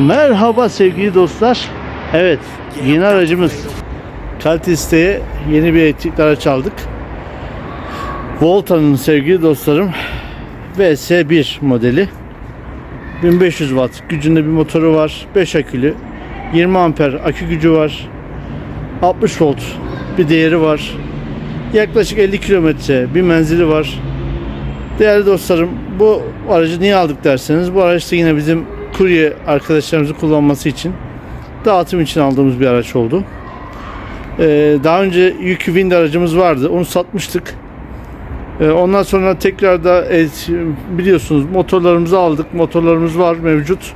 Merhaba sevgili dostlar. Evet, yeni aracımız. Kaltisteye yeni bir elektrikli araç aldık. Volta'nın sevgili dostlarım VS1 modeli. 1500 watt gücünde bir motoru var. 5 akülü. 20 amper akü gücü var. 60 volt bir değeri var. Yaklaşık 50 kilometre bir menzili var. Değerli dostlarım bu aracı niye aldık derseniz bu araç da yine bizim kurye arkadaşlarımızın kullanması için dağıtım için aldığımız bir araç oldu. Ee, daha önce yük Wind aracımız vardı. Onu satmıştık. Ee, ondan sonra tekrar da evet, biliyorsunuz motorlarımızı aldık. Motorlarımız var mevcut.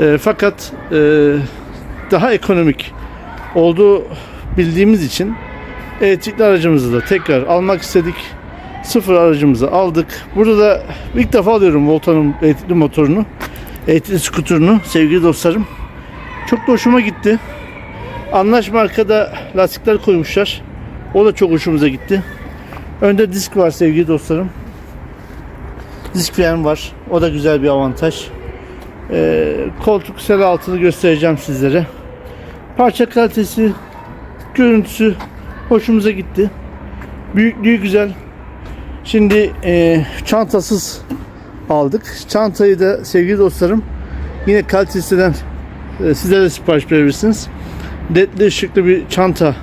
Ee, fakat e, daha ekonomik olduğu bildiğimiz için elektrikli aracımızı da tekrar almak istedik. Sıfır aracımızı aldık. Burada da ilk defa alıyorum Volta'nın elektrikli motorunu. Elektrikli skuterunu sevgili dostlarım. Çok da hoşuma gitti. Anlaş markada lastikler koymuşlar. O da çok hoşumuza gitti. Önde disk var sevgili dostlarım. Disk fren var. O da güzel bir avantaj. Ee, koltuk sel altını göstereceğim sizlere. Parça kalitesi, görüntüsü hoşumuza gitti. Büyüklüğü güzel. Şimdi e, çantasız aldık. Çantayı da sevgili dostlarım yine kalitesinden e, sizlere de sipariş verebilirsiniz. Ledli ışıklı bir çanta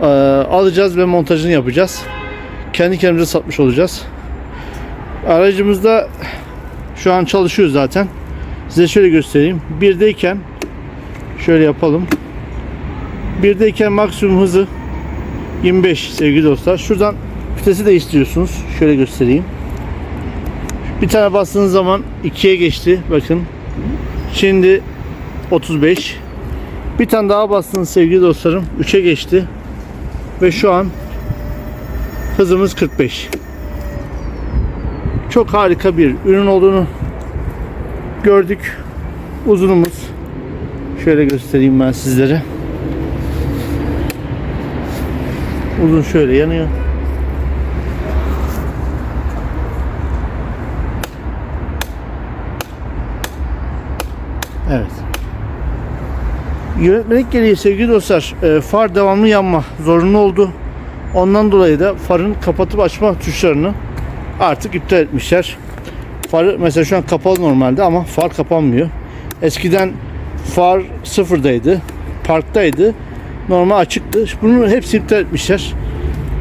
e, alacağız ve montajını yapacağız. Kendi kendimize satmış olacağız. Aracımızda şu an çalışıyor zaten. Size şöyle göstereyim. Birdeyken şöyle yapalım. Birdeyken maksimum hızı 25 sevgili dostlar. Şuradan vitesi değiştiriyorsunuz. Şöyle göstereyim. Bir tane bastığınız zaman 2'ye geçti. Bakın. Şimdi 35. Bir tane daha bastınız sevgili dostlarım. 3'e geçti. Ve şu an hızımız 45. Çok harika bir ürün olduğunu gördük. Uzunumuz şöyle göstereyim ben sizlere. Uzun şöyle yanıyor. Evet. Yönetmelik gereği sevgili dostlar e, far devamlı yanma zorunlu oldu. Ondan dolayı da farın kapatıp açma tuşlarını artık iptal etmişler. Farı mesela şu an kapalı normalde ama far kapanmıyor. Eskiden far sıfırdaydı, parktaydı, normal açıktı. Bunu hepsi iptal etmişler.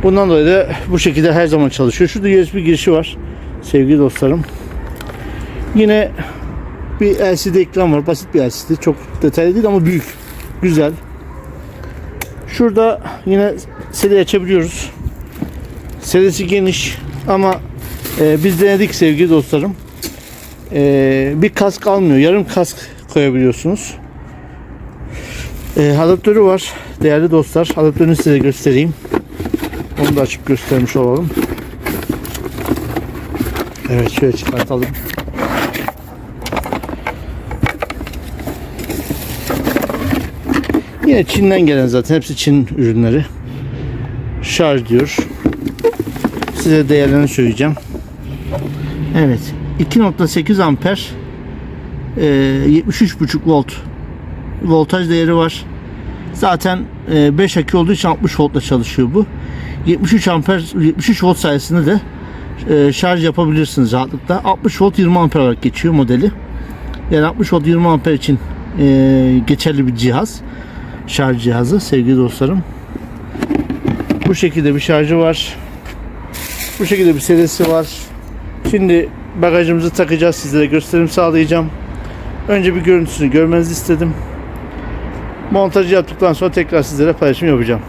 Bundan dolayı da bu şekilde her zaman çalışıyor. Şurada USB girişi var sevgili dostlarım. Yine bir LCD ekran var. Basit bir LCD. Çok detaylı değil ama büyük. Güzel. Şurada yine seri açabiliyoruz. Serisi geniş ama e, biz denedik sevgili dostlarım. E, bir kask almıyor. Yarım kask koyabiliyorsunuz. E, adaptörü var. Değerli dostlar. Adaptörünü size göstereyim. Onu da açıp göstermiş olalım. Evet şöyle çıkartalım. Yine Çin'den gelen zaten hepsi Çin ürünleri. Şarj diyor. Size değerlerini söyleyeceğim. Evet. 2.8 amper e, 73.5 volt voltaj değeri var. Zaten e, 5 akü olduğu için 60 voltla çalışıyor bu. 73 amper 73 volt sayesinde de e, şarj yapabilirsiniz rahatlıkla. 60 volt 20 amper olarak geçiyor modeli. Yani 60 volt 20 amper için e, geçerli bir cihaz. Şarj cihazı sevgili dostlarım. Bu şekilde bir şarjı var. Bu şekilde bir serisi var. Şimdi bagajımızı takacağız. Sizlere gösterim sağlayacağım. Önce bir görüntüsünü görmenizi istedim. Montajı yaptıktan sonra tekrar sizlere paylaşım yapacağım.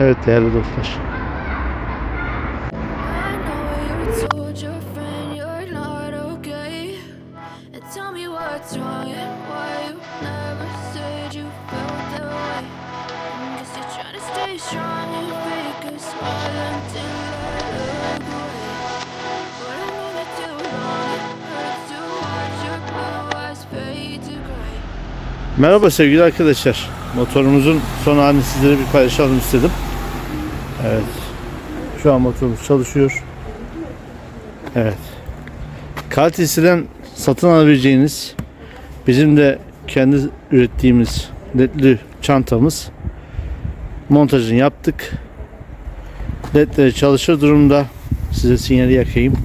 Evet değerli dostlar. Merhaba sevgili arkadaşlar. Motorumuzun son halini sizlere bir paylaşalım istedim. Evet. Şu an motorumuz çalışıyor. Evet. Kalitesinden satın alabileceğiniz bizim de kendi ürettiğimiz ledli çantamız montajını yaptık. Ledleri çalışır durumda. Size sinyali yakayım.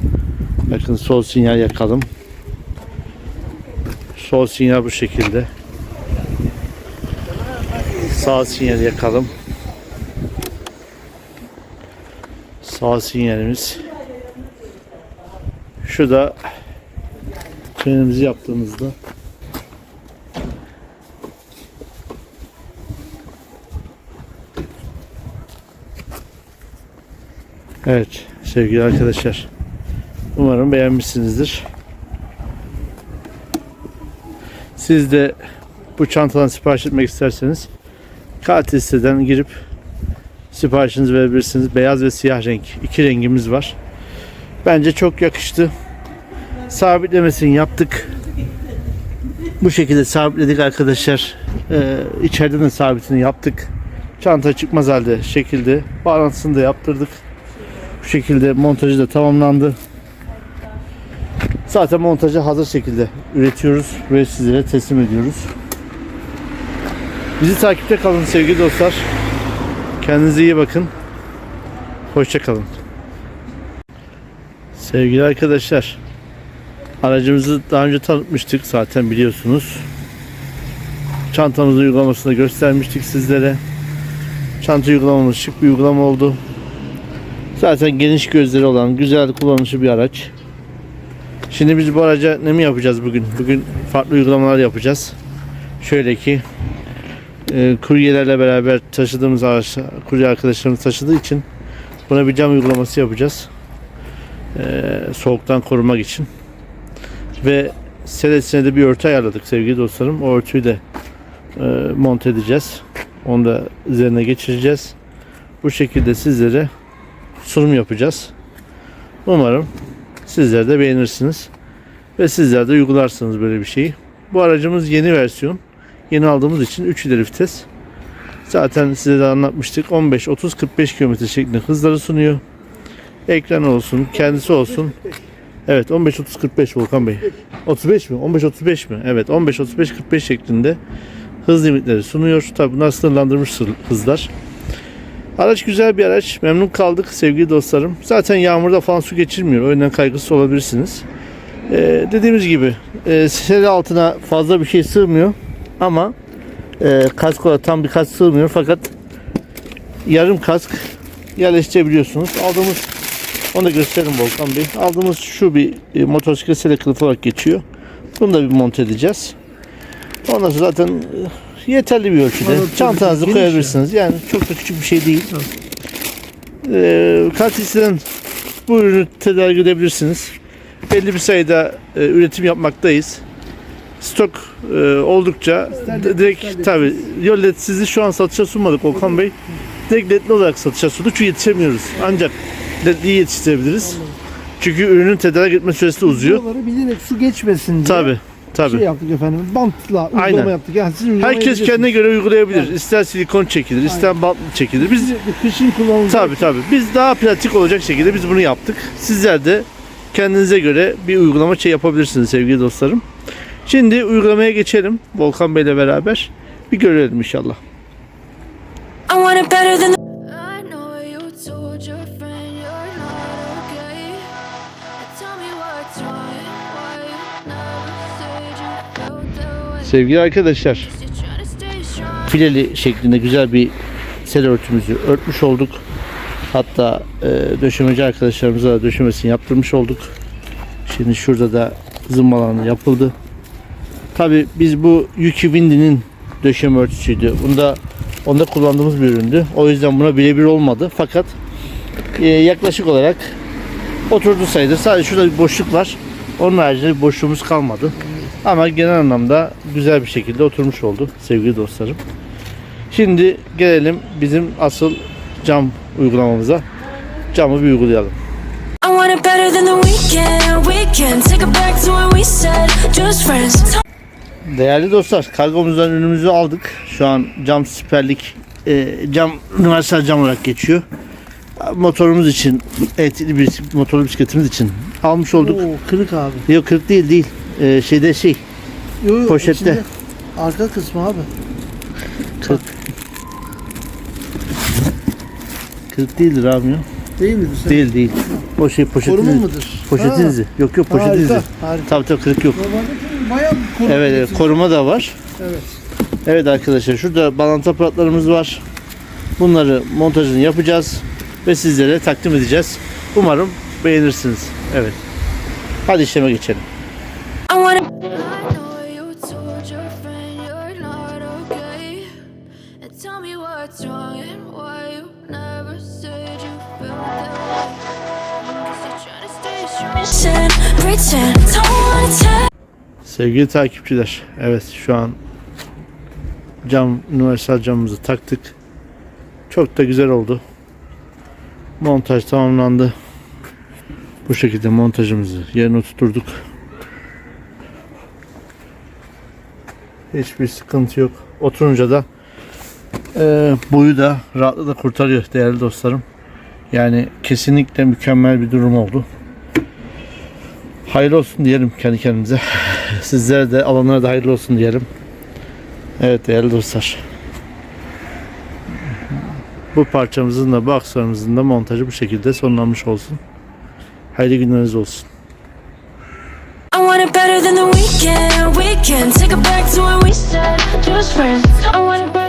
Bakın sol sinyal yakalım. Sol sinyal bu şekilde. Sağ sinyal yakalım. Sağ sinyalimiz. Şu da frenimizi yaptığımızda Evet sevgili arkadaşlar umarım beğenmişsinizdir. Siz de bu çantadan sipariş etmek isterseniz kalite siteden girip siparişinizi verebilirsiniz. Beyaz ve siyah renk iki rengimiz var. Bence çok yakıştı. Sabitlemesini yaptık. Bu şekilde sabitledik arkadaşlar. Ee, içeriden de sabitini yaptık. Çanta çıkmaz halde şekilde. Bağlantısını da yaptırdık. Bu şekilde montajı da tamamlandı. Zaten montajı hazır şekilde üretiyoruz ve sizlere teslim ediyoruz. Bizi takipte kalın sevgili dostlar. Kendinize iyi bakın. Hoşça kalın. Sevgili arkadaşlar, aracımızı daha önce tanıtmıştık zaten biliyorsunuz. Çantamızın uygulamasını göstermiştik sizlere. Çanta uygulamamız şık bir uygulama oldu. Zaten geniş gözleri olan güzel kullanışlı bir araç. Şimdi biz bu araca ne mi yapacağız bugün? Bugün farklı uygulamalar yapacağız. Şöyle ki e, kuryelerle beraber taşıdığımız araç, kurye arkadaşlarımız taşıdığı için buna bir cam uygulaması yapacağız. E, soğuktan korumak için. Ve selesine de bir örtü ayarladık sevgili dostlarım. O örtüyü de e, monte edeceğiz. Onu da üzerine geçireceğiz. Bu şekilde sizlere sunum yapacağız. Umarım sizler de beğenirsiniz. Ve sizler de uygularsınız böyle bir şeyi. Bu aracımız yeni versiyon. Yeni aldığımız için 3 ileri vites. Zaten size de anlatmıştık. 15, 30, 45 km şeklinde hızları sunuyor. Ekran olsun, kendisi olsun. Evet 15, 30, 45 Volkan Bey. 35 mi? 15, 35 mi? Evet 15, 35, 45 şeklinde hız limitleri sunuyor. Tabi bunlar sınırlandırmış hızlar. Araç güzel bir araç. Memnun kaldık sevgili dostlarım. Zaten yağmurda falan su geçirmiyor. O yüzden kaygısız olabilirsiniz. Ee, dediğimiz gibi e, seri altına fazla bir şey sığmıyor. Ama e, kask olarak tam bir kask sığmıyor. Fakat yarım kask yerleştirebiliyorsunuz. Aldığımız onu da gösterelim Volkan Bey. Aldığımız şu bir e, motosiklet sele kılıfı olarak geçiyor. Bunu da bir monte edeceğiz. Ondan sonra zaten e, yeterli bir ölçüde. Anladım. Çantanızı Geniş koyabilirsiniz. Yani çok da küçük bir şey değil. Ee, kalitesinden bu ürünü tedarik edebilirsiniz. Belli bir sayıda e, üretim yapmaktayız. Stok e, oldukça İster d- led, direkt tabi yo led sizi şu an satışa sunmadık Okan Bey. Direkt ledli olarak satışa sunduk çünkü yetişemiyoruz. Ancak ledliyi yetiştirebiliriz. Çünkü ürünün tedarik etme süresi de uzuyor. Buraları bilerek su geçmesin diye Tabi tabi. şey yaptık efendim. Bantla uygulama Aynen. yaptık. Yani siz Herkes kendine göre uygulayabilir. Evet. İster silikon çekilir, ister bantlı çekilir. Biz Biz kışın kullanılacak. Tabii tabii. Biz daha pratik olacak şekilde biz bunu yaptık. Sizler de kendinize göre bir uygulama şey yapabilirsiniz sevgili dostlarım. Şimdi uygulamaya geçelim. Volkan Bey'le beraber bir görelim inşallah. I want it better than Sevgili arkadaşlar, fileli şeklinde güzel bir sel örtümüzü örtmüş olduk. Hatta e, döşemeci arkadaşlarımıza da döşemesini yaptırmış olduk. Şimdi şurada da zımbalanı yapıldı. Tabi biz bu Yuki Windy'nin döşeme örtüsüydü. Bunda onda kullandığımız bir üründü. O yüzden buna birebir olmadı. Fakat e, yaklaşık olarak oturdu sayılır. Sadece şurada bir boşluk var. Onun haricinde bir boşluğumuz kalmadı. Ama genel anlamda güzel bir şekilde oturmuş oldu sevgili dostlarım. Şimdi gelelim bizim asıl cam uygulamamıza. Camı bir uygulayalım. Değerli dostlar, kargomuzdan ürünümüzü aldık. Şu an cam siperlik, e, cam universal cam olarak geçiyor. motorumuz için, elektrikli bir motorlu bisikletimiz için almış olduk. Oo, kırık abi. Yok 40 değil değil. Ee, şeyde şey Yo, yo, Poşette. içinde Arka kısmı abi. 40 40 değildir abi ya. Değil midir? Sen? Değil değil. O şey poşetin Koruma mıdır? Poşetin Ha, izi. Yok yok poşetin izi. Harika. Tabii tabii kırık yok. Normalde bayağı koruma. Evet, evet koruma da var. Evet. Evet arkadaşlar şurada balanta aparatlarımız var. Bunları montajını yapacağız ve sizlere takdim edeceğiz. Umarım beğenirsiniz. Evet. Hadi işleme geçelim. Tell me what's wrong and why you never said you felt that way. Sevgili takipçiler, evet şu an cam, universal camımızı taktık. Çok da güzel oldu. Montaj tamamlandı. Bu şekilde montajımızı yerine tuturduk. Hiçbir sıkıntı yok. Oturunca da eee, boyu da rahatlıkla kurtarıyor değerli dostlarım. Yani kesinlikle mükemmel bir durum oldu. Hayırlı olsun diyelim kendi kendimize. Sizlere de alanlara da hayırlı olsun diyelim. Evet değerli dostlar. Bu parçamızın da bu aksesuarımızın da montajı bu şekilde sonlanmış olsun. Hayırlı günleriniz olsun. I want it better than the weekend. Weekend, take it back to when we said just friends. I want it better.